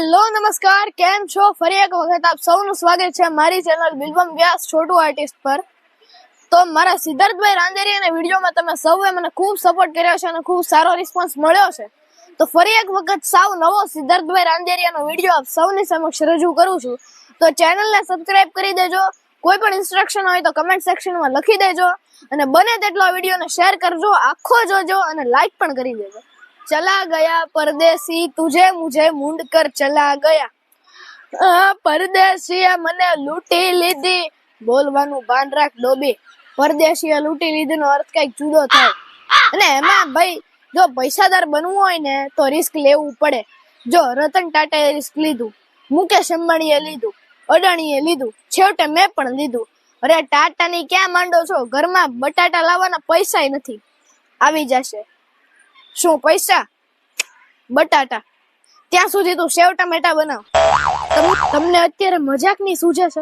Hello, નમસ્કાર. કેમ છો? ફરી એક વખત આપ સૌનું સ્વાગત છે મારી ચેનલ બિલબમ વ્યાસ છોટુ આર્ટિસ્ટ પર. તો મારા સિદ્ધાર્થભાઈ રાંદેરીયાના વિડીયોમાં તમે સૌએ મને ખૂબ સપોર્ટ કર્યો છે અને ખૂબ સારો રિસ્પોન્સ મળ્યો છે. તો ફરી એક વખત સાવ નવો સિદ્ધાર્થભાઈ રાંદેરીયાનો વીડિયો આપ સૌની સમક્ષ રજૂ કરું છું. તો ચેનલને સબસ્ક્રાઇબ કરી દેજો. કોઈ પણ ઇન્સ્ટ્રક્શન હોય તો કમેન્ટ સેક્શનમાં લખી દેજો. અને બને તેટલો વિડીયોને શેર કરજો, આખો જોજો અને લાઈક પણ કરી દેજો. ચલા ગયા પરદેશી, તુજે મુજે મૂંડ કર ચલા ગયા. પરદેશીએ મને લૂંટી લીધી. બોલવાનું ભાન રાખ ડોબી. પરદેશીએ લૂંટી લીધીનો અર્થ કંઈક જુદો થાય. અને એમાં ભાઈ, જો પૈસાદાર બનવું હોય ને, તો રિસ્ક લેવું પડે. જો રતન ટાટાએ રિસ્ક લીધું, મુકેશ અંબાણીએ લીધું અડાણીએ લીધું, છેવટે મેં પણ લીધું. અરે ટાટાની ક્યાં માંડો છો? ઘરમાં બટાટા લાવવાના પૈસા નથી. આવી જશે. શું પૈસા? બટાટા. ત્યાં સુધી તું સેવ ટમેટા બનાવ. તમને અત્યારે મજાકની સૂઝે છે.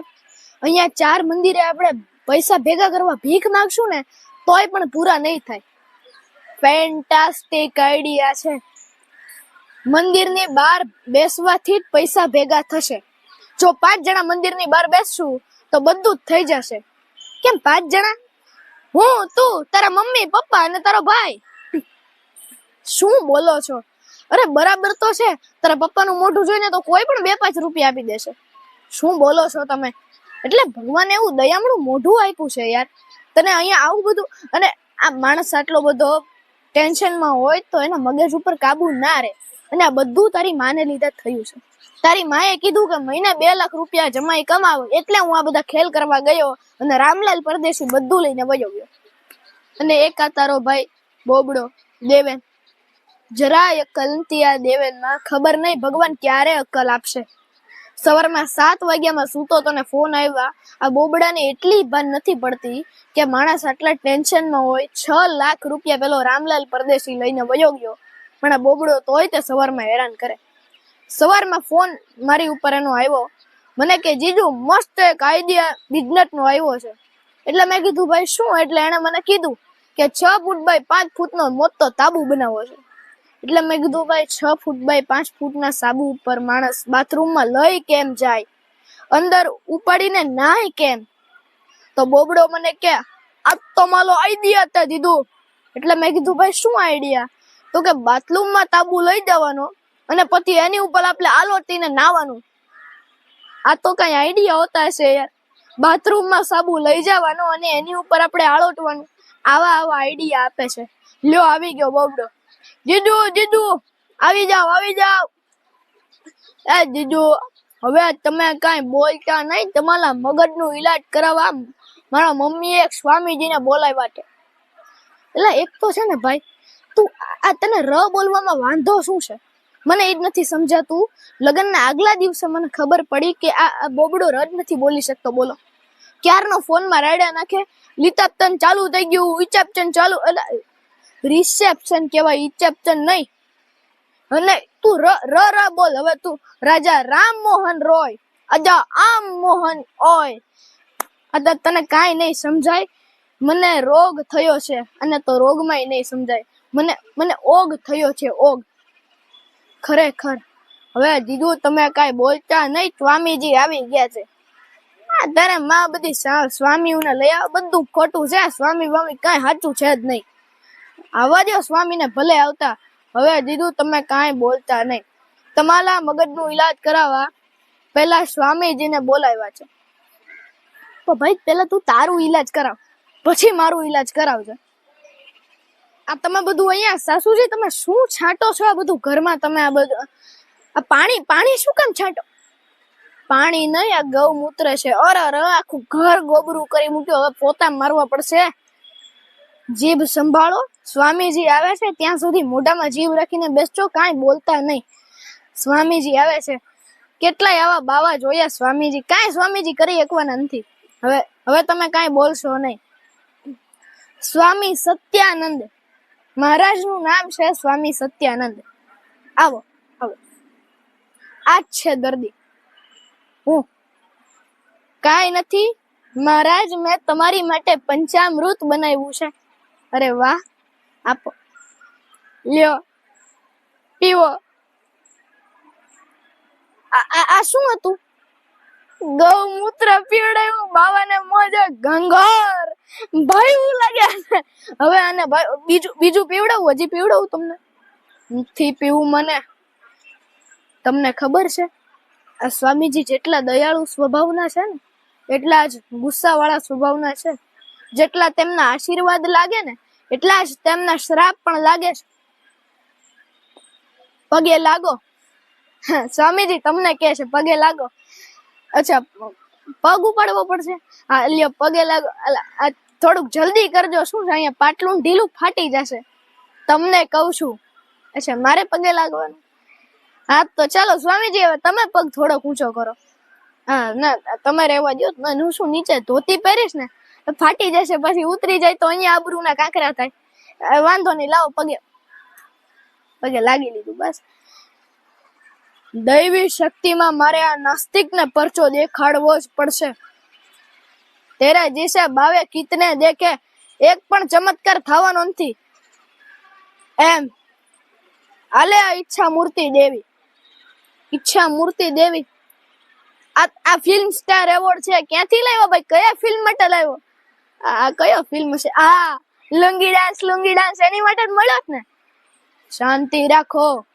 અહીંયા ચાર મંદિરે આપણે પૈસા ભેગા કરવા ભીખ નાખશું ને, તોય પણ પૂરા નહીં થાય. ફેન્ટાસ્ટિક આઈડિયા છે. મંદિરની બહાર બેસવાથી જ પૈસા ભેગા થશે. જો પાંચ જણા મંદિરની બહાર બેસશું, તો બધું જ થઈ જશે. કેમ પાંચ જણા? હું, તું, તારા મમ્મી, પપ્પા અને તારો ભાઈ. શું બોલો છો? અરે બરાબર તો છે, તારા પપ્પાનું મોઢું જોઈને તો કોઈ પણ બે પાંચ રૂપિયા આપી દેશે. શું બોલો છો તમે? એટલે ભગવાને એવું દયામણું મોઢું આપ્યું છે યાર. તને અહીંયા આવું બધું, અને આ માણસ આટલો બધો ટેન્શનમાં હોય તો એના મગજ ઉપર કાબુ ના રહે. અને આ બધું તારી માને લીધે થયું છે. તારી માએ કીધું કે મહિને બે લાખ રૂપિયા જમાઈ કમાવો, એટલે હું આ બધા ખેલ કરવા ગયો અને રામલાલ પરદેશી બધું લઈને વયો ગયો. અને એક આ તારો ભાઈ, બોબડો, દેવેન જરાય અક્કલ નથી દેવેનમાં. ખબર નહીં, ભગવાન ક્યારે અક્કલ આપશે? સવારમાં સાત વાગ્યામાં સૂતો તને ફોન આવ્યા. આ બોબડાને એટલી ભાન નથી પડતી કે માણસ આટલા ટેન્શનમાં હોય, છ લાખ રૂપિયા પેલો રામલાલ પરદેશી લઈને વયો ગયો. પણ આ બોબડો તોય તે સવારમાં હેરાન કરે. સવારમાં ફોન મારી ઉપર એનો આવ્યો. મને કે, જીજુ, મસ્ત એક આઈડિયા બિઝનેસનો આવ્યો છે. એટલે મેં કીધું, ભાઈ, શું? એટલે એણે મને કીધું કે, છ ફૂટ બાય પાંચ ફૂટનો મોટો તાબુ બનાવો છે. એટલે મેં કીધું, ભાઈ, છ ફૂટ બાય પાંચ ફૂટના સાબુ ઉપર માણસ બાથરૂમમાં લઈ કેમ જાય? અંદર ઉપાડીને નાય કેમ? તો બોબડો મને કે આ તો મારો આઈડિયા તે દીધું. એટલે મેં કીધું, ભાઈ, શું આઈડિયા તો કે બાથરૂમમાં તાબુ લઈ જવાનો અને પછી એની ઉપર આપણે આલોટીને નાવાનું. આ તો કઈ આઈડિયા હોતા હશે યાર. બાથરૂમમાં સાબુ લઈ જવાનો અને એની ઉપર આપણે આળોટવાનું આવા આવા આઈડિયા આપે છે. લ્યો, આવી ગયો બોબડો. જીજુ જીજુ, આવી જાઓ આવી જાઓ. એ જીજુ, હવે તમે કઈ બોલતા નહીં, તમારા મગજનું ઈલાજ કરાવવા મારા મમ્મીએ એક સ્વામીજીને બોલાવ્યા છે. એટલે એક તો છે ને ભાઈ, તું આ- તને ર બોલવામાં વાંધો શું છે? મને એ જ નથી સમજાતું. લગ્નના આગલા દિવસે મને ખબર પડી કે આ બોબડો રજ નથી બોલી શકતો, બોલો. ક્યારનો ફોનમાં રાડ્યા નાખે લીતાપતન ચાલુ થઈ ગયું ઇચાપચન ચાલુ, એટલે રિસેપ્શન કહેવાય ઇચાપચન નહીં. અને તું ર ર ર બોલ. હવે તું રાજા રામ મોહન રોય, અજા આમ મોહન ઓય. અદા તને કાંઈ નહીં સમજાય. મને રોગ થયો છે, અને તો રોગમાંય નહીં સમજાય. મને મને ઓગ થયો છે, ઓગ. ખરેખર. હવે દીદુ, તમે કાંઈ બોલતા નહીં, સ્વામીજી આવી ગયા છે. તારે માં બધી સ્વામીઓને લઈ આવ. બધું ખોટું છે. સ્વામી વામી કાંઈ સાચું છે જ નહીં. આવવા દો સ્વામીને ભલે આવતા. હવે દીદુ, તમે કાંઈ બોલતા નહીં. તમારા મગજનો ઈલાજ કરાવવા પહેલા સ્વામીજીને બોલાવ્યા છે. તો ભાઈ, પહેલા તું તારું ઈલાજ કરાવ. પછી મારું ઈલાજ કરાવજે. આ તમે બધું અહીંયા સાસુજી તમે શું છાંટો છો આ બધું? ઘરમાં તમે આ બધું આ પાણી પાણી શું કામ છાંટો? પાણી નહીં, આ ગૌમૂત્ર છે. અરે આખું ઘર ગોબરું કરી મૂક્યું. હવે પોતા મારવા પડશે. જીભ સંભાળો. સ્વામીજી આવે છે ત્યાં સુધી મોઢામાં જીભ રાખીને બેસજો, કાંઈ બોલતા નહીં. સ્વામીજી આવે છે. કેટલાય આવા બાવા જોયા સ્વામીજી. કાંઈ સ્વામીજી કરી શકવાના નથી. હવે હવે તમે કાંઈ બોલશો નહીં. સ્વામી સત્યાનંદ. મહારાજનું નામ છે સ્વામી સત્યાનંદ. આવો આવો. આ જ છે દર્દી. હું. કાંઈ નથી. મહારાજ, મેં તમારી માટે પંચામૃત બનાવ્યું છે. અરે વાહ! આપો. લ્યો. પીવો. આ શું હતું? ગૌમૂત્ર પીવડાયું, બાવાને મોજે ગંગોર ભાઈ લાગ્યા. હવે આને ભાઈ બીજું બીજું પીવડાવું? હજી પીવડાવું તમને? નથી પીવું મને. તમને ખબર છે? આ સ્વામીજી જેટલા દયાળુ સ્વભાવના છે ને, એટલા જ ગુસ્સાવાળા સ્વભાવના છે. જેટલા તેમના આશીર્વાદ લાગે ને, એટલા જ તેમના શ્રાપ પણ લાગે છે. પગે લાગો. સ્વામીજી તમને કે છે, પગે લાગો. અચ્છા, પગ ઉપાડવો પડશે? હા, લ્યો, પગે લાગો. થોડુંક જલ્દી કરજો, શું છે, અહીંયા પાટલું ઢીલું ફાટી જશે. તમને કહું છું. અચ્છા, મારે પગે લાગવાનું? હા, તો ચાલો, સ્વામીજી, હવે તમે પગ થોડોક ઊંચો કરો. હા, ના, તમે રહેવા દો હું શું, નીચે ધોતી પહેરીશ ને? ફાટી જશે, પછી ઉતરી જાય તો અહીંયા આબરૂ ના કાંકરા થાય. વાંધો નહીં, લાવો પગે. પગે લાગી લીધું, બસ. દૈવી શક્તિમાં મારે આ નાસ્તિકને પરચો દેખાડવો જ પડશે. તેરા જીસે બાવે કિતને દેખે, એક પણ ચમત્કાર થવાનો નથી. એમ. આલે આ ઈચ્છા મૂર્તિ દેવી. ઈચ્છા મૂર્તિ દેવી. આ આ ફિલ્મ સ્ટાર એવોર્ડ છે, ક્યાંથી લાવ્યો ભાઈ? કયા ફિલ્મ માટે લાવ્યો? આ કયો ફિલ્મ છે? આ લુંગી ડાન્સ લુંગી ડાન્સ, એની માટે જ ને? શાંતિ રાખો.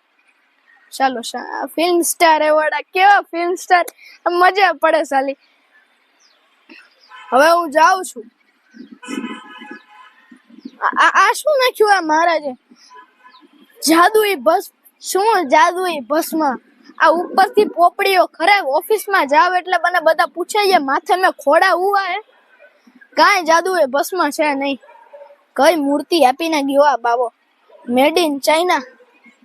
ચાલો ફિલ્મ સ્ટાર એવોર્ડ કેવો ફિલ્મ સ્ટાર મજા પડે સાલી. હવે હું જાઉં છું. આ- શું નાખ્યું આ મહારાજે? જાદુઈ ભસ શું જાદુઈ બસમાં? આ ઉપરથી પોપડીઓ ખરે ઓફિસમાં જાવ એટલે મને બધા પૂછે છે, માથે મેં ખોડા ઉવા હે. કાંઈ જાદુ એ ભસ્મ છે નહીં. કઈ મૂર્તિ આપીને ગયો આ બાબો મેડ ઇન ચાઇના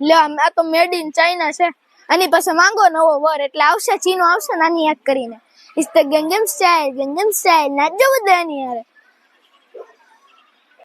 લે આ તો મેડ ઇન ચાઇના છે. આની પાસે માંગો નવો વર એટલે આવશે, ચીનો આવશે, નાની યાદ કરીને. ઇસ તો ગંગમ સ્ટાઇલ ગંગમ સ્ટાઇલ નાચજો બધાની યાર